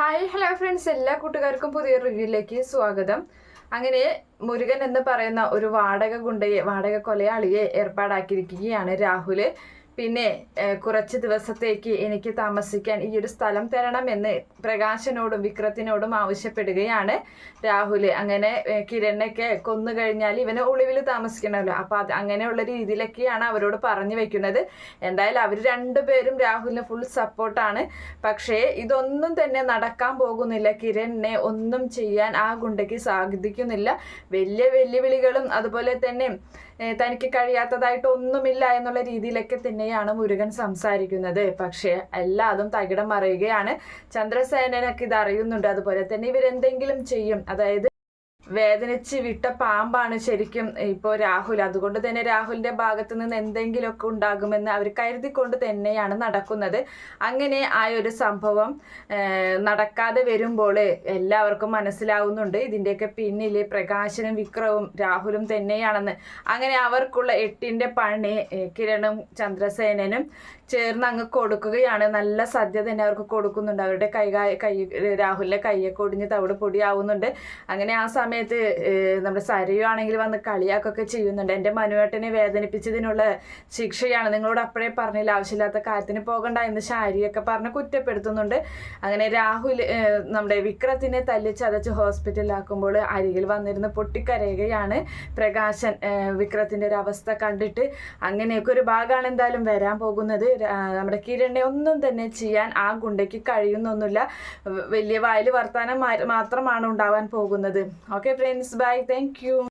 Hi hello friends എല്ലാ കൂട്ടുകാർക്കും പുതിയ റിവ്യൂയിലേക്ക് സ്വാഗതം. അങ്ങനെ മുരുകൻ എന്ന് പറയുന്ന ഒരു വാടക ഗുണ്ടയെ വാടക കൊലയാളിയെ ഏർപ്പാടാക്കിയിരിക്കുകയാണ് രാഹുൽ. പിന്നെ കുറച്ച് ദിവസത്തേക്ക് എനിക്ക് താമസിക്കാൻ ഈ ഒരു സ്ഥലം തരണമെന്ന് പ്രകാശനോടും വിക്രത്തിനോടും ആവശ്യപ്പെടുകയാണ് രാഹുൽ അങ്ങനെ കിരണിനൊക്കെ കൊന്നു കഴിഞ്ഞാൽ ഇവന് ഒളിവിൽ താമസിക്കണമല്ലോ. അപ്പൊ അത് അങ്ങനെയുള്ള രീതിയിലൊക്കെയാണ് അവരോട് പറഞ്ഞു വെക്കുന്നത്. എന്തായാലും അവർ രണ്ടുപേരും രാഹുലിന് ഫുൾ സപ്പോർട്ടാണ് പക്ഷേ ഇതൊന്നും തന്നെ നടക്കാൻ പോകുന്നില്ല. കിരണിനെ ഒന്നും ചെയ്യാൻ ആ ഗുണ്ടയ്ക്ക് സാധിക്കുന്നില്ല. വലിയ വെല്ലുവിളികളും അതുപോലെ തന്നെ തനിക്ക് കഴിയാത്തതായിട്ട് ഒന്നുമില്ല എന്നുള്ള രീതിയിലൊക്കെ തന്നെയാണ് മുരുകൻ സംസാരിക്കുന്നത്. പക്ഷേ എല്ലാതും തകിടം മറിയുകയാണ്. ചന്ദ്രസേനനൊക്കെ ഇത് അറിയുന്നുണ്ട്. അതുപോലെ തന്നെ ഇവരെന്തെങ്കിലും ചെയ്യും. അതായത് വേദനിച്ച് വിട്ട പാമ്പാണ് ശരിക്കും ഇപ്പോൾ രാഹുൽ. അതുകൊണ്ട് തന്നെ രാഹുലിന്റെ ഭാഗത്തു നിന്ന് എന്തെങ്കിലുമൊക്കെ ഉണ്ടാകുമെന്ന് അവർ കരുതിക്കൊണ്ട് തന്നെയാണ് നടക്കുന്നത്. അങ്ങനെ ആ ഒരു സംഭവം നടക്കാതെ വരുമ്പോൾ എല്ലാവർക്കും മനസ്സിലാവുന്നുണ്ട്. ഇതിന്റെയൊക്കെ പിന്നിൽ പ്രകാശനും വിക്രവും രാഹുലും തന്നെയാണെന്ന്. അങ്ങനെ അവർക്കുള്ള എട്ടിന്റെ പണി കിരണും ചന്ദ്രസേനനും ചേർന്ന് അങ്ങ് കൊടുക്കുകയാണ്. നല്ല സദ്യ തന്നെ അവർക്ക് കൊടുക്കുന്നുണ്ട്. അവരുടെ കൈ കൈ രാഹുലിന്റെ കൈയൊക്കെ ഒടിഞ്ഞ് തവിട് പൊടിയാവുന്നുണ്ട്. അങ്ങനെ ആ സമയത്ത് ഏഹ്, നമ്മുടെ സരയു ആണെങ്കിൽ വന്ന് കളിയാക്കൊക്കെ ചെയ്യുന്നുണ്ട്. എന്റെ മനുവേട്ടനെ വേദനിപ്പിച്ചതിനുള്ള ശിക്ഷയാണ്. നിങ്ങളോട് അപ്പോഴേ പറഞ്ഞില്ല ആവശ്യമില്ലാത്ത കാര്യത്തിന് പോകണ്ട എന്ന് ശാരിയൊക്കെ പറഞ്ഞ് കുറ്റപ്പെടുത്തുന്നുണ്ട്. അങ്ങനെ രാഹുൽ നമ്മുടെ വിക്രത്തിനെ തല്ലി ചതച്ച് ഹോസ്പിറ്റലിലാക്കുമ്പോൾ അരികിൽ വന്നിരുന്ന് പൊട്ടിക്കരയുകയാണ് പ്രകാശൻ. വിക്രത്തിന്റെ ഒരു അവസ്ഥ കണ്ടിട്ട് അങ്ങനെയൊക്കെ ഒരു ഭാഗമാണ് എന്തായാലും വരാൻ പോകുന്നത്. നമ്മുടെ കിരണിനെ ഒന്നും തന്നെ ചെയ്യാൻ ആ ഗുണ്ടയ്ക്ക് കഴിയുന്നൊന്നുമില്ല. വലിയ വായിൽ വർത്താനം മാത്രമാണ് ഉണ്ടാവാൻ പോകുന്നത്. Okay? friends. Bye. Thank you.